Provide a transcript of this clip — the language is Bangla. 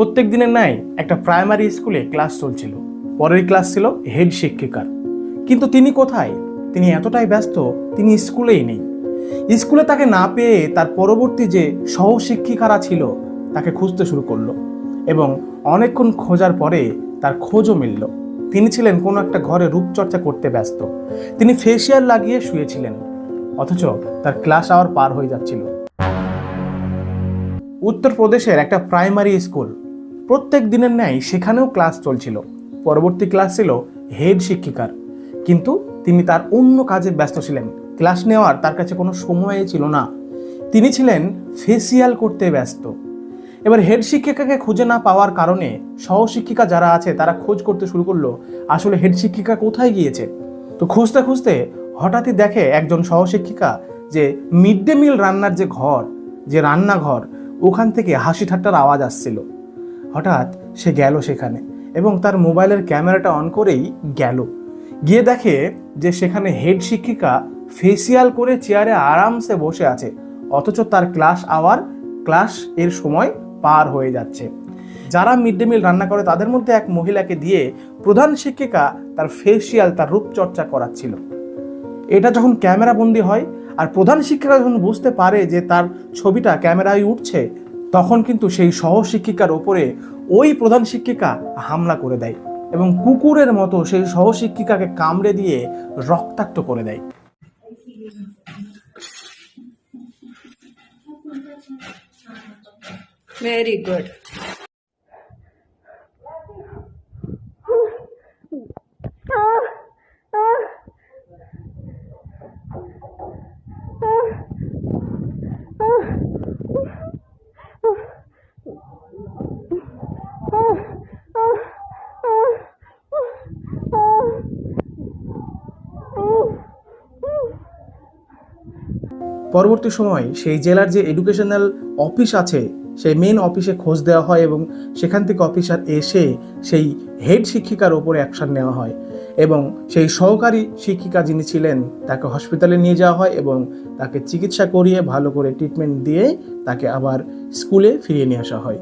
প্রত্যেক দিনের ন্যায় একটা প্রাইমারি স্কুলে ক্লাস চলছিল। পরের ক্লাস ছিল হেড শিক্ষিকার। কিন্তু তিনি কোথায়? তিনি এতটাই ব্যস্ত, তিনি স্কুলেই নেই। স্কুলে তাকে না পেয়ে তার পরবর্তী যে সহশিক্ষিকারা ছিল, তাকে খুঁজতে শুরু করল এবং অনেকক্ষণ খোঁজার পরে তার খোঁজও মিলল। তিনি ছিলেন কোনো একটা ঘরে রূপচর্চা করতে ব্যস্ত। তিনি ফেসিয়াল লাগিয়ে শুয়েছিলেন, অথচ তার ক্লাস আওয়ার পার হয়ে যাচ্ছিল। উত্তরপ্রদেশের একটা প্রাইমারি স্কুল প্রত্যেক দিনের ন্যায় সেখানেও ক্লাস চলছিল। পরবর্তী ক্লাস ছিল হেড শিক্ষিকার। কিন্তু তিনি তার অন্য কাজে ব্যস্ত ছিলেন। ক্লাস নেওয়ার তার কাছে কোনো সময়ই ছিল না। তিনি ছিলেন ফেসিয়াল করতে ব্যস্ত। এবার হেড শিক্ষিকাকে খুঁজে না পাওয়ার কারণে সহশিক্ষিকা যারা আছে তারা খোঁজ করতে শুরু করল, আসলে হেড শিক্ষিকা কোথায় গিয়েছে? তো খুঁজতে খুঁজতে হঠাৎই দেখে একজন সহশিক্ষিকা যে মিড ডে মিল রান্নার যে ঘর, যে রান্নাঘর, ওখান থেকে হাসি ঠাট্টার আওয়াজ আসছিল। হঠাৎ সে গেল সেখানে এবং তার মোবাইলের ক্যামেরাটা অন করেই গেল। গিয়ে দেখে যে সেখানে হেড শিক্ষিকা ফেসিয়াল করে চেয়ারে আরামসে বসে আছে, অথচ তার ক্লাস আওয়ার, ক্লাস এর সময় পার হয়ে যাচ্ছে। যারা মিড ডে মিল রান্না করে তাদের মধ্যে এক মহিলাকে দিয়ে প্রধান শিক্ষিকা তার ফেসিয়াল, তার রূপচর্চা করাচ্ছিল। এটা যখন ক্যামেরা বন্দি হয় আর প্রধান শিক্ষিকা যখন বুঝতে পারে যে তার ছবিটা ক্যামেরায় উঠছে তখন কিন্তু সেই সহশিক্ষিকার ওপরে ওই প্রধান শিক্ষিকা হামলা করে দেয় এবং কুকুরের মতো সেই সহশিক্ষিকাকে কামড়ে দিয়ে রক্তাক্ত করে দেয় ভেরি good. পরবর্তী সময় সেই জেলার যে এডুকেশনাল অফিস আছে, সেই মেন অফিসে খোঁজ দেওয়া হয় এবং সেখান থেকে অফিসার এসে সেই হেড শিক্ষিকার ওপরে অ্যাকশান নেওয়া হয় এবং সেই সহকারী শিক্ষিকা যিনি ছিলেন, তাকে হসপিটালে নিয়ে যাওয়া হয় এবং তাকে চিকিৎসা করিয়ে ভালো করে ট্রিটমেন্ট দিয়ে তাকে আবার স্কুলে ফিরিয়ে নিয়ে আসা হয়।